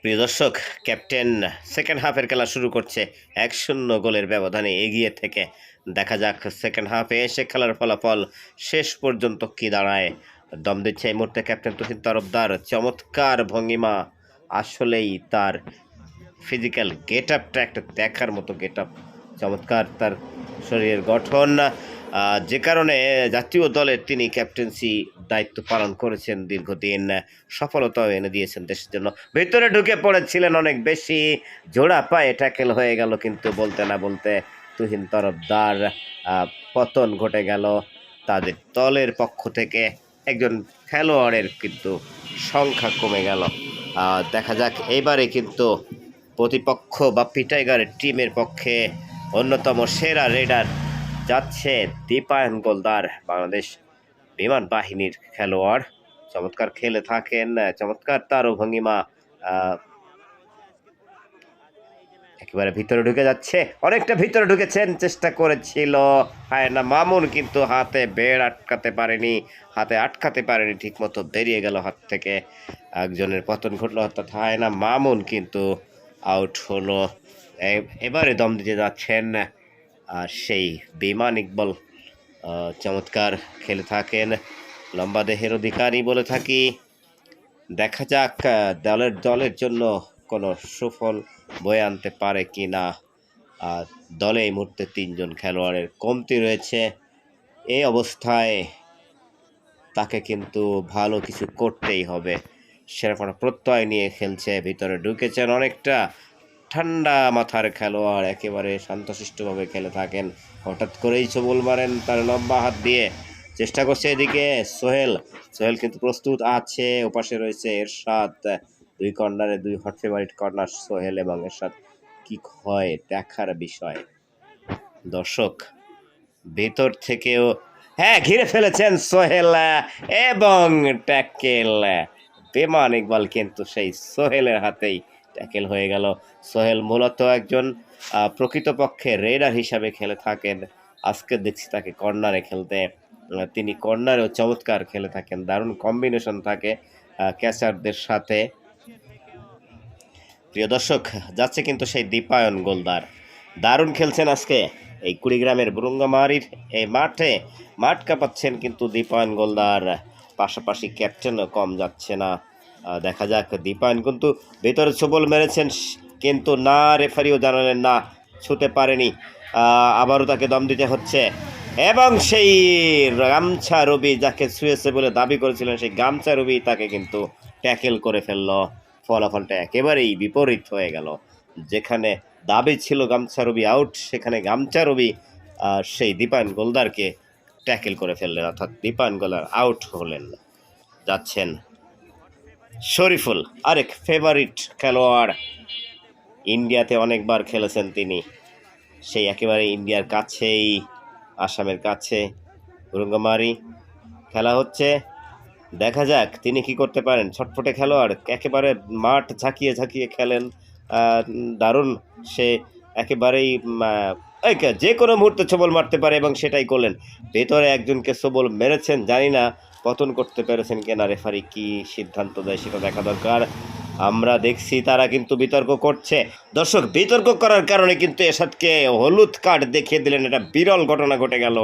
প্রিয় দর্শক, captain second হাফের খেলা শুরু করছে এক শূন্য গোলের ব্যবধানে এগিয়ে থেকে। দেখা যাক সেকেন্ড হাফে এসে খেলার ফলাফল শেষ পর্যন্ত কি দাঁড়ায়। দম দিচ্ছে এই মুহূর্তে ক্যাপ্টেন তুহিন তরফদার। চমৎকার ভঙ্গিমা। আসলেই তার ফিজিক্যাল গেট আপটা একটা দেখার মতো গেট আপ চমৎকার তার শরীরের গঠন। যে কারণে জাতীয় দলের তিনি ক্যাপ্টেন্সি দায়িত্ব পালন করেছেন, দীর্ঘদিন সফলতাও এনে দিয়েছেন দেশের জন্য। ভেতরে ঢুকে পড়েছিলেন অনেক বেশি, জোড়া পায়ে ট্যাকেল হয়ে গেল কিন্তু বলতে না বলতে তুহিন তরফদার পতন ঘটে গেল তাদের দলের পক্ষ থেকে। একজন খেলোয়াড়ের কিন্তু সংখ্যা কমে গেল। দেখা যাক এইবারে কিন্তু প্রতিপক্ষ বা পিটাইগারের টিমের পক্ষে অন্যতম সেরা রেডার যাচ্ছে দীপায়ন গোলদার বাংলাদেশ বিমান বাহিনীর খেলোয়াড়। চমৎকার খেলে থাকেন, চমৎকার তারও ভঙ্গিমা একেবারে ভিতরে ঢুকে যাচ্ছে। অনেকটা ভিতরে ঢুকেছেন, চেষ্টা করেছিল হায় না মামুন, কিন্তু হাতে বেড় আটকাতে পারেনি, হাতে আটকাতে পারেনি, ঠিকমতো বেরিয়ে গেল হাত থেকে। একজনের পতন ঘটলো, অর্থাৎ হায় না মামুন কিন্তু আউট হলো। এবারে দম দিতে যাচ্ছেন আর সেই বিমান ইকবল চমৎকার খেলে থাকেন, লম্বা দেহের অধিকারী বলে থাকি। দেখা যাক দলের দলের জন্য কোনো সুফল বয়ে আনতে পারে কি না। আর দলে এই মুহূর্তে তিনজন খেলোয়াড়ের কমতি রয়েছে। এই অবস্থায় তাকে কিন্তু ভালো কিছু করতেই হবে। সেরকম প্রত্যয় নিয়ে খেলছে, ভিতরে ঢুকেছেন অনেকটা। ঠান্ডা মাথার খেলোয়াড় একেবারে শান্তশিষ্টভাবে খেলে থাকেন। হঠাৎ করেই সবল মারেন তার লম্বা হাত দিয়ে। চেষ্টা করছে এদিকে সোহেল। সোহেল কিন্তু প্রস্তুত আছে, ওপাশে রয়েছে এরশাদ। দুই কর্নারে দুই হট ফেভারিট কর্নার সোহেল এবং এরশাদ। কি হয় দেখার বিষয়। দর্শক, ভেতর থেকেও হ্যাঁ ঘিরে ফেলেছেন সোহেল এবং ট্যাকেল বেমান ইকবাল কিন্তু সেই সোহেলের হাতেই ট্যাকেল হয়ে গেল। সোহেল মূলত একজন প্রকৃতপক্ষে রেডার হিসাবে খেলে থাকেন। আজকে দেখছি তাকে কর্নারে খেলতে। তিনি কর্নারেও চমৎকার খেলে থাকেন। দারুণ কম্বিনেশন থাকে ক্যাচারদের সাথে। প্রিয় দর্শক, যাচ্ছে কিন্তু সেই দীপায়ন গোলদার। দারুণ খেলছেন আজকে এই কুড়িগ্রামের বুরুঙ্গামারির এই মাঠে। মাঠ কাঁপাচ্ছেন কিন্তু দীপায়ন গোলদার। পাশাপাশি ক্যাপ্টেনও কম যাচ্ছে না। দেখা যাক, দীপায়ন। কিন্তু ভেতরে ছবল মেরেছেন, কিন্তু না, রেফারিও জানালেন না, ছুতে পারেনি। আবারও তাকে দম দিতে হচ্ছে। এবং সেই গামছা রবি যাকে ছুঁয়েছে বলে দাবি করেছিলেন, সেই গামছা রবি তাকে কিন্তু ট্যাকেল করে ফেলল। ফলাফলটা একেবারেই বিপরীত হয়ে গেল। যেখানে দাবি ছিল গামছা রবি আউট সেখানে গামছা রবি সেই দীপায়ন গোলদারকে ট্যাকেল করে ফেললেন। অর্থাৎ দীপায়ন গোলদার আউট হলেন, যাচ্ছেন শরীফুল আরেক ফেভারিট খেলোয়াড়। ইন্ডিয়াতে অনেকবার খেলেছেন তিনি। সেই একেবারে ইন্ডিয়ার কাছেই, আসামের কাছে। রঙ্গমারি খেলা হচ্ছে। দেখা যাক তিনি কি করতে পারেন। ছটফটে খেলোয়াড়, একেবারে মাঠ ঝাঁকিয়ে ঝাঁকিয়ে খেলেন। দারুণ সে একেবারেই যে কোনো মুহূর্তে ছবল মারতে পারে এবং সেটাই করলেন। ভেতরে একজনকে সবল মেরেছেন, জানি না। পতন করতে পেরেছেন কিনা? রেফারি কি সিদ্ধান্ত দেয় সেটা দেখা দরকার। আমরা দেখছি তারা কিন্তু বিতর্ক করছে। দর্শক, বিতর্ক করার কারণে কিন্তু এসাদকে হলুদ কার্ড দেখিয়ে দিলেন। এটা বিরল ঘটনা ঘটে গেল।